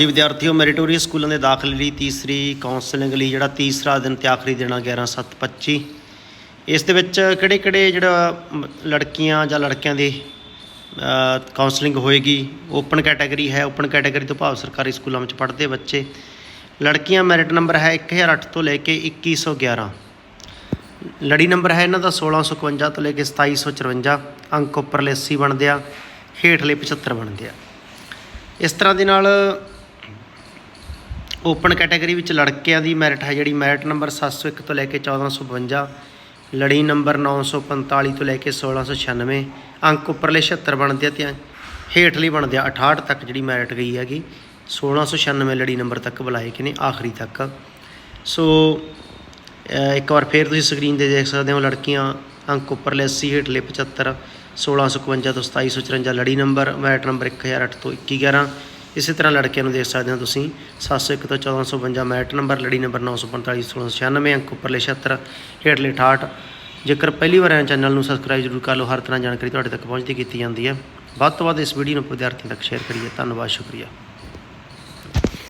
ਜੀ ਵਿਦਿਆਰਥੀਓ ਮੈਰੀਟੋਰੀਅਸ ਸਕੂਲਾਂ ਦੇ ਦਾਖਲੇ ਲਈ ਤੀਸਰੀ ਕਾਉਂਸਲਿੰਗ ਲਈ ਜਿਹੜਾ ਤੀਸਰਾ ਦਿਨ ਤੇ ਆਖਰੀ ਦਿਨ ਆ 11/7/25 ਇਸ ਦੇ ਵਿੱਚ ਕਿਹੜੇ ਕਿਹੜੇ ਜਿਹੜਾ ਲੜਕੀਆਂ ਜਾਂ ਲੜਕਿਆਂ ਦੀ ਕਾਉਂਸਲਿੰਗ ਹੋਏਗੀ? ਓਪਨ ਕੈਟਾਗਰੀ ਹੈ, ਓਪਨ ਕੈਟਾਗਰੀ ਤੋਂ ਭਾਵ ਸਰਕਾਰੀ ਸਕੂਲਾਂ ਵਿੱਚ ਪੜ੍ਹਦੇ ਬੱਚੇ। ਲੜਕੀਆਂ ਮੈਰਿਟ ਨੰਬਰ ਹੈ 1008 ਤੋਂ ਲੈ ਕੇ 2111 ਲੜੀ ਨੰਬਰ ਹੈ ਇਹਨਾਂ ਦਾ 1651 ਤੋਂ ਲੈ ਕੇ 2754 ਅੰਕ ਉੱਪਰਲੇ 80 ਬਣਦੇ ਆ, ਹੇਠਲੇ 75 ਬਣਦੇ ਆ। ਇਸ ਤਰ੍ਹਾਂ ਦੇ ਨਾਲ ਓਪਨ ਕੈਟਾਗਰੀ ਵਿੱਚ ਲੜਕਿਆਂ ਦੀ ਮੈਰਿਟ ਹੈ ਜਿਹੜੀ ਮੈਰਿਟ ਨੰਬਰ 701 ਤੋਂ ਲੈ ਕੇ 1452 ਲੜੀ ਨੰਬਰ 945 ਤੋਂ ਲੈ ਕੇ 1696 ਅੰਕ ਉੱਪਰਲੇ 76 ਬਣਦੇ ਆ ਤੇ ਹੇਠਲੀ ਬਣਦੇ ਆ 68 ਤੱਕ ਜਿਹੜੀ ਮੈਰਿਟ ਗਈ ਹੈਗੀ 1696 ਲੜੀ ਨੰਬਰ ਤੱਕ ਬੁਲਾਏ ਕਿ ਨੇ ਆਖਰੀ ਤੱਕ। ਸੋ ਇੱਕ ਵਾਰ ਫੇਰ ਤੁਸੀਂ ਸਕਰੀਨ ਤੇ ਦੇਖ ਸਕਦੇ ਹੋ ਲੜਕੀਆਂ, ਅੰਕ ਉੱਪਰਲੇ 80 ਹੇਠਲੇ 75 1651 ਤੋਂ 2754 ਲੜੀ ਨੰਬਰ ਮੈਰਿਟ ਨੰਬਰ 1008 ਤੋਂ 2111 ਇਸੇ ਤਰ੍ਹਾਂ ਲੜਕਿਆਂ ਨੂੰ ਦੇਖ ਸਕਦੇ ਹੋ ਤੁਸੀਂ 701 ਤੋਂ 1452 ਮੈਟ ਨੰਬਰ, ਲੜੀ ਨੰਬਰ 945 1696 ਅੰਕ ਉੱਪਰਲੇ 76 ਹੇਠਲੇ 68 ਜੇਕਰ ਪਹਿਲੀ ਵਾਰ ਆਏ ਚੈਨਲ ਨੂੰ ਸਬਸਕ੍ਰਾਈਬ ਜ਼ਰੂਰ ਕਰ ਲਓ, ਹਰ ਤਰ੍ਹਾਂ ਜਾਣਕਾਰੀ ਤੁਹਾਡੇ ਤੱਕ ਪਹੁੰਚਦੀ ਕੀਤੀ ਜਾਂਦੀ ਹੈ। ਵੱਧ ਤੋਂ ਵੱਧ ਇਸ ਵੀਡੀਓ ਨੂੰ ਵਿਦਿਆਰਥੀਆਂ ਤੱਕ ਸ਼ੇਅਰ ਕਰੀਏ। ਧੰਨਵਾਦ, ਸ਼ੁਕਰੀਆ।